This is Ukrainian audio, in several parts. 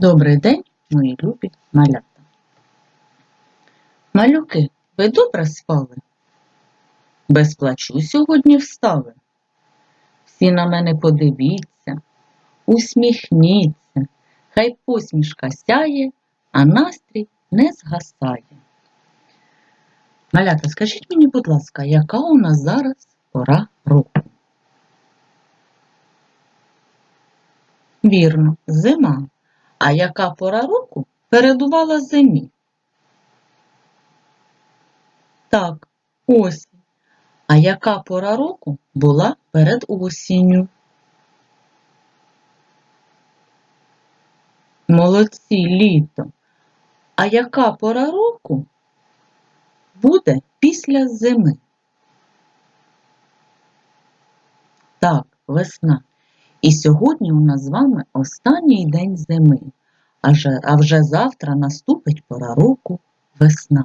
Добрий день, мої любі малята. Малюки, ви добре спали? Без плачу сьогодні встали. Всі на мене подивіться, усміхніться, хай посмішка сяє, а настрій не згасає. Малята, скажіть мені, будь ласка, яка у нас зараз пора року? Вірно, зима. А яка пора року передувала зимі? Так, осінь. А яка пора року була перед осінню? Молодці літо. А яка пора року буде після зими? Так, весна. І сьогодні у нас з вами останній день зими, а вже, завтра наступить пора року весна.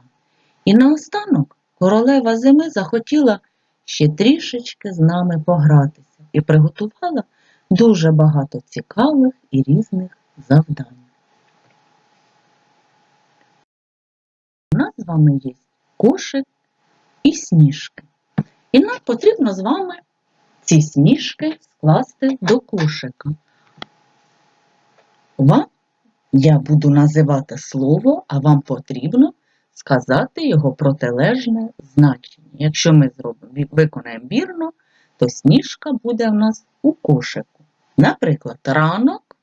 І наостанок королева зими захотіла ще трішечки з нами погратися і приготувала дуже багато цікавих і різних завдань. У нас з вами є кошик і сніжки. І нам потрібно з вами ці сніжки скласти до кошика. Вам я буду називати слово, а вам потрібно сказати його протилежне значення. Якщо ми зробимо, виконаємо вірно, то сніжка буде в нас у кошику. Наприклад, ранок,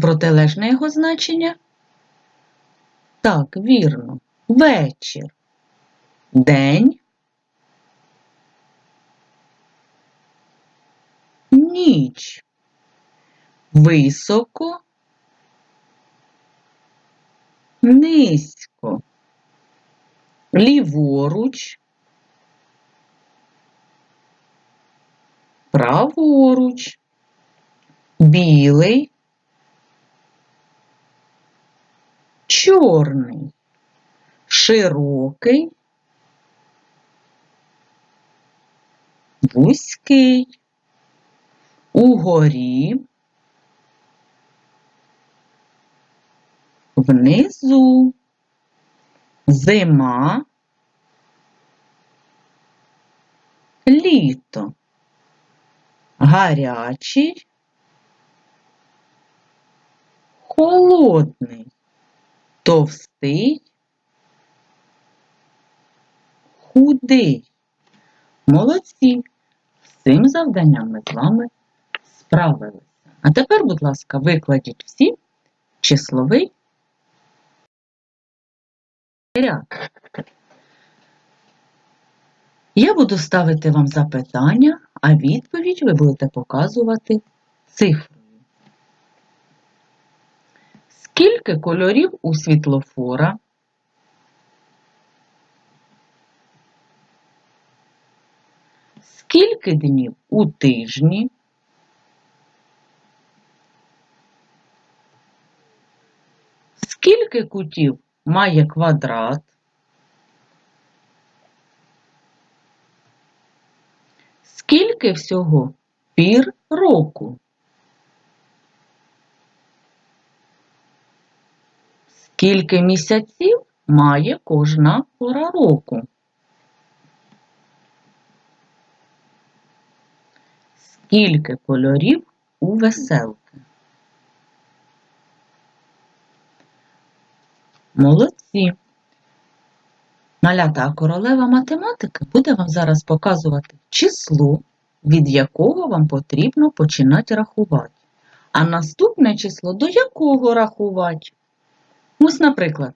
протилежне його значення. Так, вірно, вечір, день. Ніч. Високо, низько, ліворуч, праворуч, білий, чорний, широкий, вузький угорі, внизу, зима, літо, гарячий, холодний, товстий, худий. Молодці. З цим завданням ми з вами справилися. А тепер, будь ласка, викладіть всі числовий ряд. Я буду ставити вам запитання, а відповідь ви будете показувати цифрою. Скільки кольорів у світлофора? Скільки днів у тижні? Скільки кутів має квадрат? Скільки всього пір року? Скільки місяців має кожна пора року? Скільки кольорів у веселки? Молодці! Малята, королева математики буде вам зараз показувати число, від якого вам потрібно починати рахувати. А наступне число до якого рахувати? Ось, наприклад,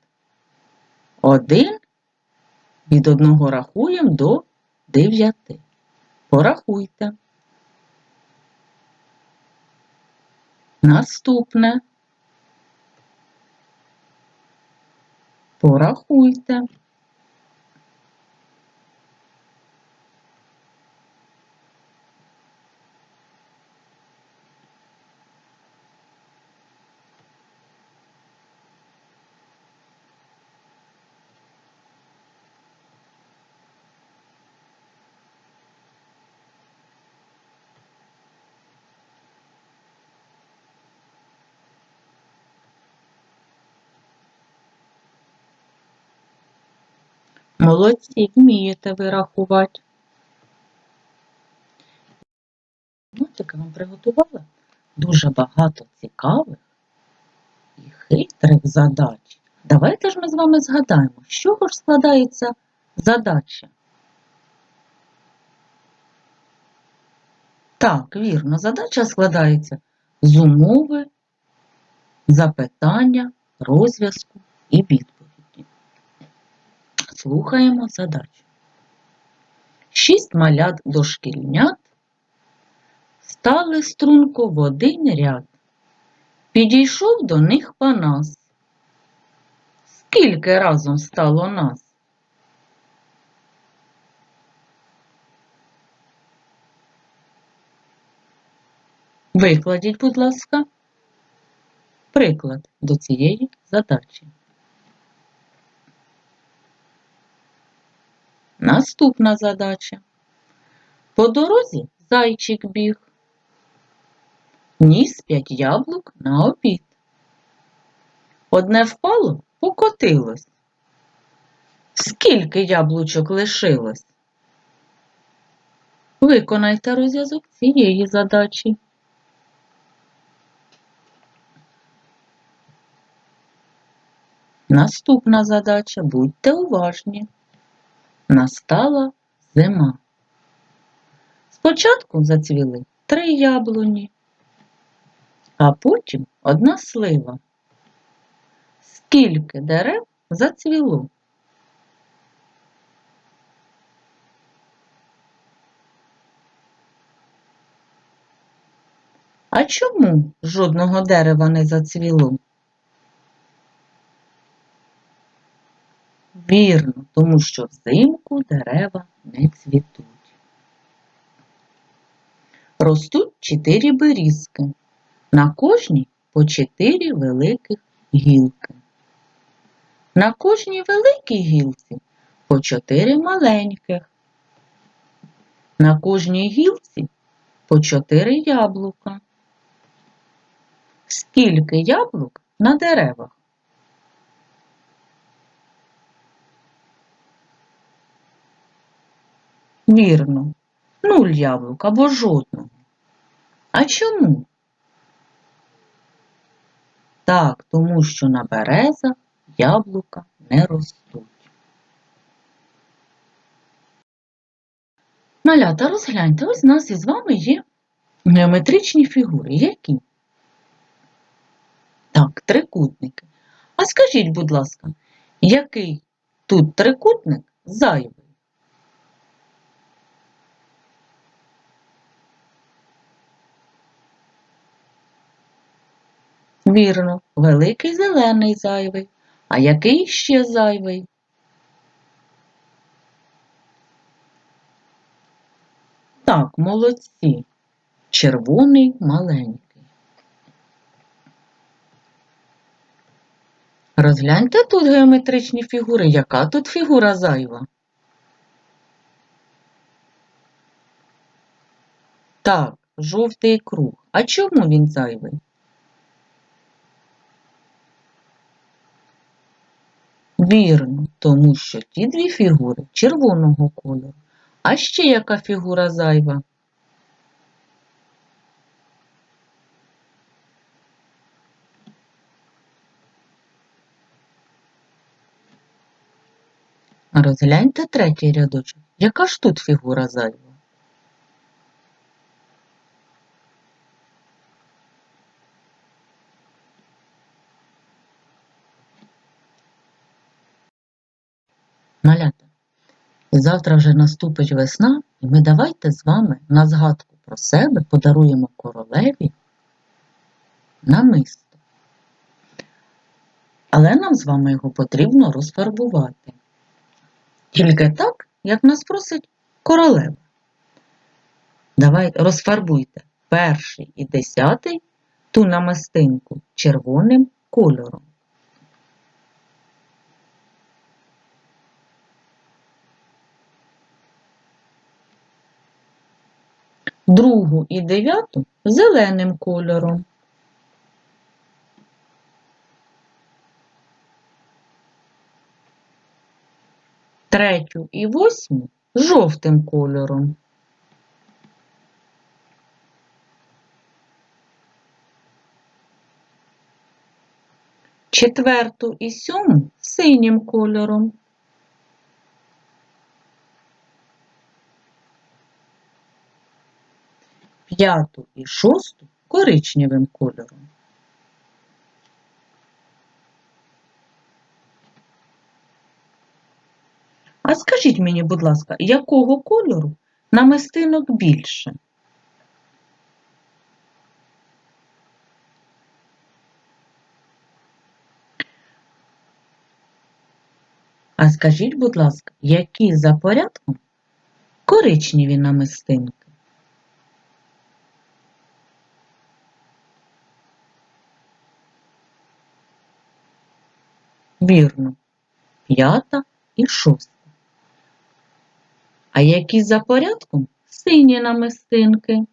1 від одного рахуємо до 9. Порахуйте. Наступне. Порахуйте. Молодці, вмієте ви рахувати. Нотика вам приготувала дуже багато цікавих і хитрих задач. Давайте ж ми з вами згадаємо, з чого ж складається задача. Так, вірно, задача складається з умови, запитання, розв'язку і відповіді. Слухаємо задачу. Шість малят дошкільнят стали струнко в один ряд. Підійшов до них Панас. Скільки разом стало нас? Викладіть, будь ласка, приклад до цієї задачі. Наступна задача. По дорозі зайчик біг. Ніс п'ять яблук на обід. Одне впало, покотилось. Скільки яблучок лишилось? Виконайте розв'язок цієї задачі. Наступна задача. Будьте уважні. Настала зима. Спочатку зацвіли три яблуні, а потім одна слива. Скільки дерев зацвіло? А чому жодного дерева не зацвіло? Вірно, тому що взимку дерева не цвітуть. Ростуть чотири берізки, на кожній по чотири великих гілки. На кожній великій гілці по чотири маленьких. На кожній гілці по чотири яблука. Скільки яблук на деревах? Вірно, нуль яблук або жодного. А чому? Так, тому що на березах яблука не ростуть. Малята, розгляньте, ось у нас із вами є геометричні фігури. Які? Так, трикутники. А скажіть, будь ласка, який тут трикутник зайвий? Вірно, великий зелений зайвий. А який ще зайвий? Так, молодці. Червоний маленький. Розгляньте тут геометричні фігури. Яка тут фігура зайва? Так, жовтий круг. А чому він зайвий? Вірно, тому що ті дві фігури червоного кольору. А ще яка фігура зайва? Розгляньте третій рядочок. Яка ж тут фігура зайва? Малята, завтра вже наступить весна, і ми давайте з вами на згадку про себе подаруємо королеві намисто. Але нам з вами його потрібно розфарбувати. Тільки так, як нас просить королева. Давай розфарбуйте перший і десятий ту намистинку червоним кольором. Другу і дев'яту зеленим кольором. третю і восьму жовтим кольором. Четверту і сьому синім кольором. П'яту і шосту коричневим кольором. А скажіть мені, будь ласка, якого кольору намистинок більше? А скажіть, будь ласка, які за порядком коричневі намистинки? Вірно, п'ята і шоста. А які за порядком сині намистинки?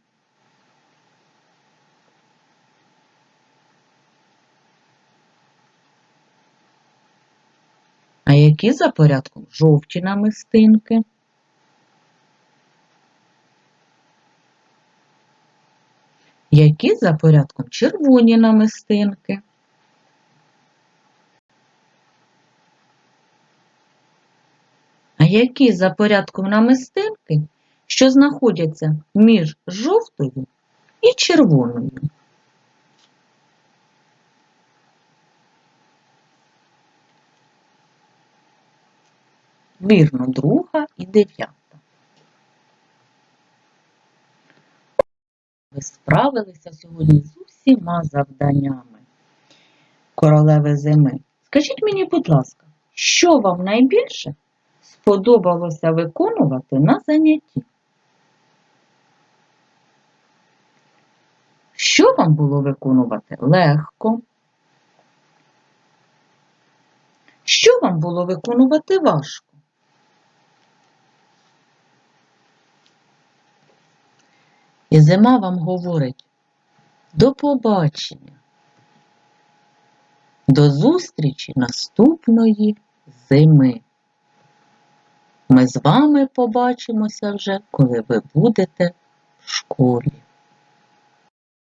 А які за порядком жовті намистинки? Які за порядком червоні намистинки? Які за порядком намистинки, що знаходяться між жовтою і червоною? Вірно, друга і дев'ята. Ви справилися сьогодні з усіма завданнями королеви зими. Скажіть мені, будь ласка, що вам найбільше сподобалося виконувати на занятті? Що вам було виконувати легко? Що вам було виконувати важко? І зима вам говорить до побачення, до зустрічі наступної зими. Ми з вами побачимося вже, коли ви будете в школі.